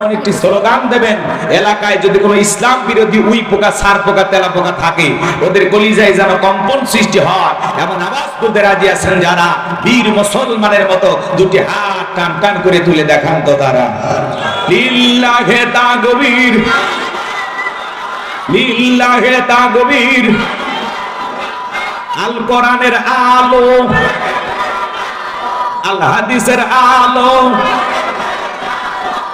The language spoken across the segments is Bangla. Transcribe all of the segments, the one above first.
একটি স্লোগান দেবেন, এলাকায় যদি কোনো ইসলাম বিরোধী উই পোকা, সার পোকা, তেলা পোকা থাকে, ওদের কলিজায় যেন কম্পন সৃষ্টি হয়। এমন তুলতে রাজি আছেন যারা? বীর মুসলমানের মতো দুটি হাত টান টান করে তুলে দেখান তো তারা। লিল্লাহে লিল্লাহে আল কোরআনের আলো, আল হাদিসের আলো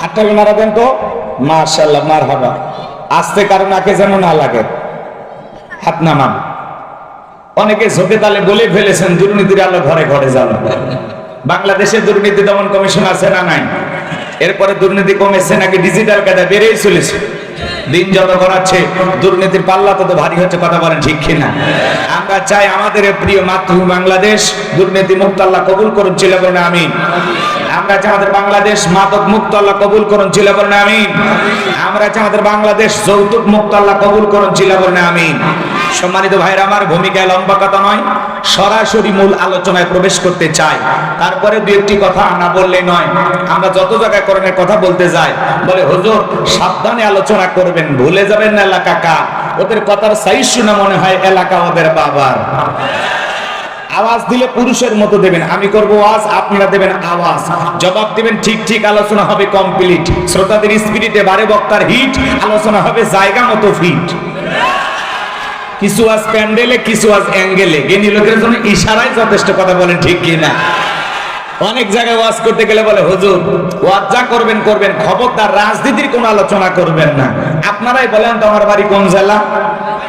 হাতটা নাড়া দেন তো। মার্শাল্লাহ মার হাবা আসতে কারণ আগে যেন না লাগে। হাত নামান। অনেকে ঝোঁকে তালে বলে ফেলেছেন, দুর্নীতির আলো ঘরে ঘরে যান। বাংলাদেশে দুর্নীতি দমন কমিশন আছে না নাই? এরপরে দুর্নীতি কমেছে নাকি ডিজিটাল কাদা বেড়েই চলেছে। দিন যত করাচ্ছে দুর্নীতির পাল্লা তত ভারী হচ্ছে, কথা বলেন ঠিক কিনা? আমরা চাই আমাদের প্রিয় মাতৃভূমি বাংলাদেশ দুর্নীতি মুক্ত আল্লাহ কবুল করুন, ছিল বলেন আমি আমরা চাই আমাদের বাংলাদেশ মাদক মুক্ত আল্লাহ কবুল করুন, ছিল বলেন আমি আমরা চাই আমাদের বাংলাদেশ যৌতুক মুক্ত আল্লাহ কবুল করুন, ছিল বলেন আমি সম্মানিত ভাইরা, আমার ভূমিকায় লম্বা কথা নয়। সরাসরি মূল আলোচনায় প্রবেশ করতে চাই তারপরে দু একটি কথা না বললে নয়। আমরা যত জায়গায় করণের কথা বলতে যাই, বলে, হুজুর, সাবধানে আলোচনা করবেন, ভুলে যাবেন না এলাকা কা। ওদের কথার সাইজ শুনে মনে হয় এলাকা ওদের বাবার। আওয়াজ দিলে পুরুষের মতো দেবেন। আমি করব আওয়াজ, আপনারা দেবেন আওয়াজ। জবাব দিবেন, ঠিক ঠিক, আলোচনা হবে কমপ্লিট। শ্রোতাদের স্পিরিটে বারে বক্তার হিট, আলোচনা হবে জায়গা মতো ফিট। কিছু আজ প্যান্ডেলে, কিছু আজ অ্যাঙ্গেলে। জ্ঞানী লোকের জন্য ইশারায় যথেষ্ট কথা বলেন, ঠিক কি না? অনেক জায়গায় ওয়াজ করতে গেলে বলে, হুজুর, ওয়াজ যা করবেন করবেন, খবরদার রাজনীতির কোনো আলোচনা করবেন না। আপনারাই বলেন তোমার বাড়ি কোন জেলা?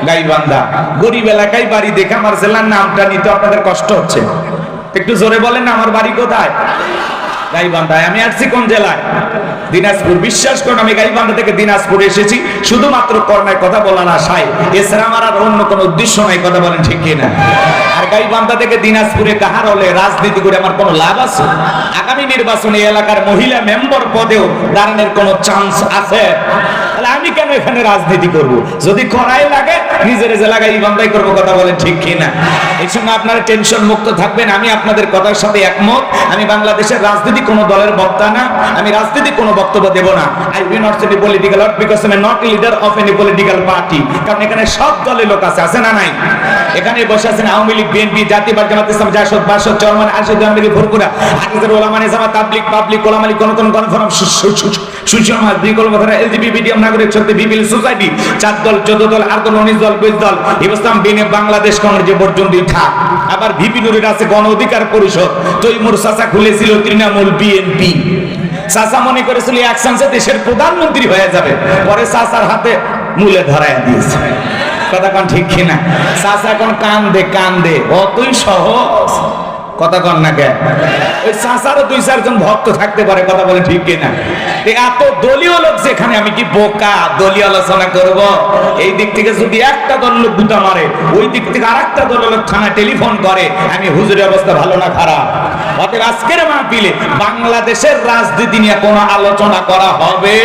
গাইবান্ধা। গরিব এলাকায় বাড়ি দেখে আমার জেলার নামটা নিতে আপনাদের কষ্ট হচ্ছে। একটু জোরে বলেন আমার বাড়ি কোথায়? গাইবান্ধায়। আমি আসছি কোন জেলায়? দিনাজপুর, বিশ্বাস করুন আমি গাইবান্ধা থেকে দিনাজপুর এসেছি। শুধুমাত্র কর্মের কথা বলার আশায় এছাড়া আমার আর অন্য কোনো উদ্দেশ্য নাই, কথা বলেন ঠিক কিনা? আর গাইবান্ধা থেকে দিনাজপুরে কাহার হলে রাজনীতি করে আমার কোনো লাভ আছে? আগামী নির্বাচনে এলাকার মহিলা মেম্বার পদেও দাঁড়ানোর কোনো চান্স আছে? তাহলে আমি কেন এখানে রাজনীতি করব? যদি করাই লাগে, নিজের লাগাই গাইবান্ধাই করব কথা বলেন ঠিক কিনা? এই সময় আপনারা টেনশন মুক্ত থাকবেন, আমি আপনাদের কথার সাথে একমত। আমি বাংলাদেশের রাজনীতি কোনো দলের বক্তা না, আমি রাজনীতি কোনো বক্তব্য দেব না। I we not any political because I not leader of any political party কারণ এখানে সব দলের লোক আছে আছে না নাই? এখানে বসে আছেন আওয়ামী লীগ, বিএনপি, জাতীয় জামাত ইসলাম, জাসদ, বাসদ, চরমান, আরশদ জামিলি ভরপুরা হাফিজুর ওলামা নিজামা তাবলিগ, পাবলিক ওলামালি কোন গণফোরাম সুশর্মা বিকল কথা এলজিবি, বিডিএম, নাগরিক শক্তি, বিপিএল, সোসাইটি, চার দল, চোদ্দ দল, আট দল, উনিশ দল, বিশ দল ইসলাম বিনে বাংলাদেশ, কংগ্রেস, যে পর্যন্ত থা আবার ভিপি নুরের আছে গণ অধিকার পরিষদ। তৈমুর সাসা খুলেছিল তৃণমূল বিএনপি। চাচা মনে করেছিল এক দেশের প্রধানমন্ত্রী হয়ে যাবে। পরে চাচার হাতে মূলে ধরায় দিয়েছে। কথা কন ঠিক কিনা? চাচা এখন কান্দে কান্দে। অতই সহজ। কথা কন না কেন? ওই চাচারও দুই চারজন ভক্ত থাকতে পারে, কথা বলে ঠিক কিনা? এত দলীয় লোক যেখানে আমি কি বোকা? দলীয় আলোচনা করব? এই দিক থেকে যদি একটা দল লোক গুতা মারে, ওই দিক থেকে আর একটা দল লোক থানায় টেলিফোন করে, আমি হুজুরের অবস্থা ভালো না খারাপ? অতএব আজকের মাহফিলে বাংলাদেশের রাজনীতি নিয়ে কোনো আলোচনা করা হবে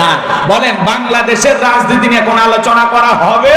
না। বলেন, বাংলাদেশের রাজনীতি নিয়ে কোনো আলোচনা করা হবে?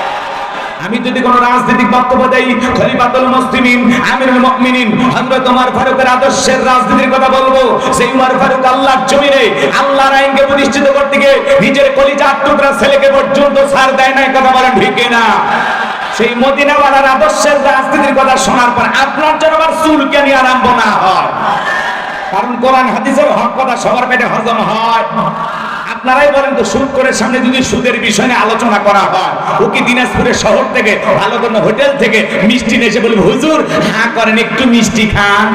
আমি যদি কোন রাজনৈতিক বক্তব্য দেই, খলিফাতুল মুসলিমিন, আমিরুল মুমিনিন, হযরত ওমর ফারুকের আদর্শের রাজনীতির কথা বলব। সেই ওমর ফারুক আল্লাহর জমিনে, আল্লাহর আইনকে প্রতিষ্ঠিত করতে গিয়ে নিজের কলিজার টুকরা ছেলেকে পর্যন্ত ছাড় দেয় না কথা বলেন ঠিক না সেই মদিনাওয়ালার আদর্শের রাজনীতির কথা শোনার পর আপনার জন্য আবার চুলকে নিয়ে আরম্ভ না হয়। কারণ কোরআন, হাদিসের হক কথা সবার পেটে হজম হয়। আপনারাই বলেন তো, সুদ করে সামনে যদি সুদের বিষয় নিয়ে আলোচনা করা হয়, ও কি দিনাজপুরের শহর থেকে, ভালো কোনো হোটেল থেকে মিষ্টি নিয়ে এসে বলবে, হুজুর হ্যাঁ করেন, একটু মিষ্টি খান।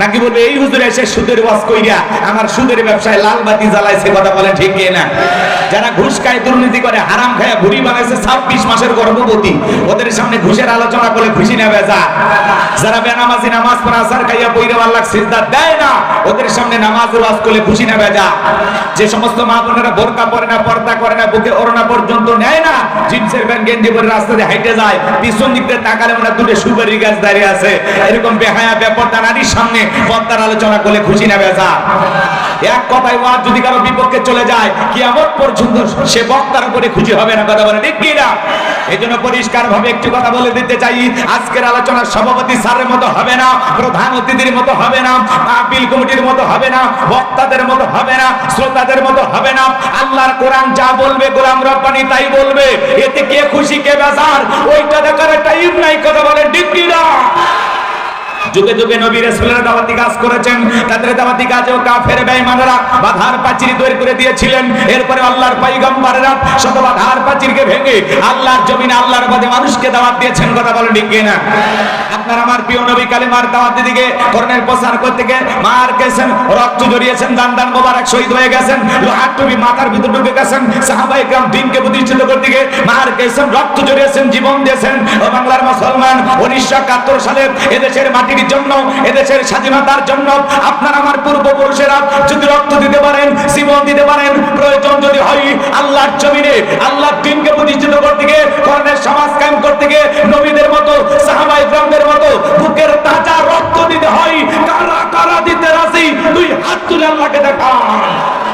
নাকি বলবে, এই হুজুর এসে সুদের ওয়াজ কইরা আমার সুদের ব্যবসায় লাল বাতি জ্বালাইছে, কথা বলেন ঠিক না যারা ঘুষ খায়, দুর্নীতি করে, হারাম খায় ঘুরি বানাইছে, ছাব্বিশ মাসের গর্ভবতী, ওদের সামনে ঘুষের আলোচনা করে খুশি নেবে যা যারা বেনামাজি নামাজ পড়া আসার খাইয়া বইরে আল্লাহ সিজদা দেয় না, ওদের সামনে নামাজ ওয়াজ করলে খুশি নেবে যা যে সমস্ত বোনেরা বোরকা পরে না, পর্দা করে না, বুকে ওড়না পর্যন্ত নেয় না, জিন্সের প্যান্ট গেঞ্জি পরে দিয়ে হাইটে যায়, পিছন দিক দিয়ে তাকালে মনে দুটো সুপারি গাছ দাঁড়িয়ে আছে। এরকম বেহায়া ব্যাপারটা নারীর সামনে পর্দার আলোচনা করলে খুশি না যা এক কথায় ওয়াজ যদি কারও বিপক্ষে চলে যায়, কিয়ামত পর্যন্ত সে বক্তার উপরে খুশি হবে না। কথা বলে, ঠিক কি না? এই জন্য পরিষ্কার ভাবে একটু কথা বলে দিতে চাই। আজকের আলোচনার সভাপতি স্যারের মতো হবে না, প্রধান অতিথির মতো হবে না আপিল কমিটির মতো হবে না, বক্তাদের মতো হবে না, শ্রোতাদের মতো হবে না। আল্লাহর কোরআন যা বলবে, গোলাম রব্বানি তাই বলবে। এতে কে খুশি, কে বেজার? ওইটা দেখার টাইম নাই, কথা বলে কি না? যুগে যুগে নবী রাসূলের দাওয়াতি কাজ করেছেন, তাদের দাওয়াতি কাজেও কাফের বেঈমানরা বাধার পাচির তৈরি করে দিয়েছিলেন। এরপরে আল্লাহর পয়গম্বররা শত বাধার পাচিরকে ভেঙে আল্লাহর জমিনে আল্লাহর পথে মানুষকে দাওয়াত দিয়েছেন, কথা বলেন ঠিক কি না আপনারা আমার প্রিয় নবী কালিমার দাওয়াত দিকে করনের প্রচার করতে গিয়ে মার গেছেন রক্ত জড়িয়েছেন দান দান মোবারক শহীদ হয়ে গেছেন লোহার টুপি মাথার ভিতর ঢুকে গেছেন সাহাবাই গ্রাম দিনকে প্রতিষ্ঠিত করতে গিয়ে মার গেছেন রক্ত জড়িয়েছেন জীবন দিয়েছেন। বাংলার মুসলমান উনিশশো সালে এদেশের মাটি মাটির জন্য, এদেশের স্বাধীনতার জন্য, আপনার আমার পূর্বপুরুষেরা যদি রক্ত দিতে পারেন, জীবন দিতে পারেন, প্রয়োজন যদি হয়, আল্লাহর জমিনে, আল্লাহর দিনকে প্রতিষ্ঠিত করতে গিয়ে, করণের সমাজ কায়েম করতে গিয়ে, নবীদের মতো সাহাবাই গ্রামদের মতো, বুকের তাজা রক্ত দিতে হয়, কারা কারা দিতে রাজি, দুই হাত তুলে আল্লাহকে দেখান।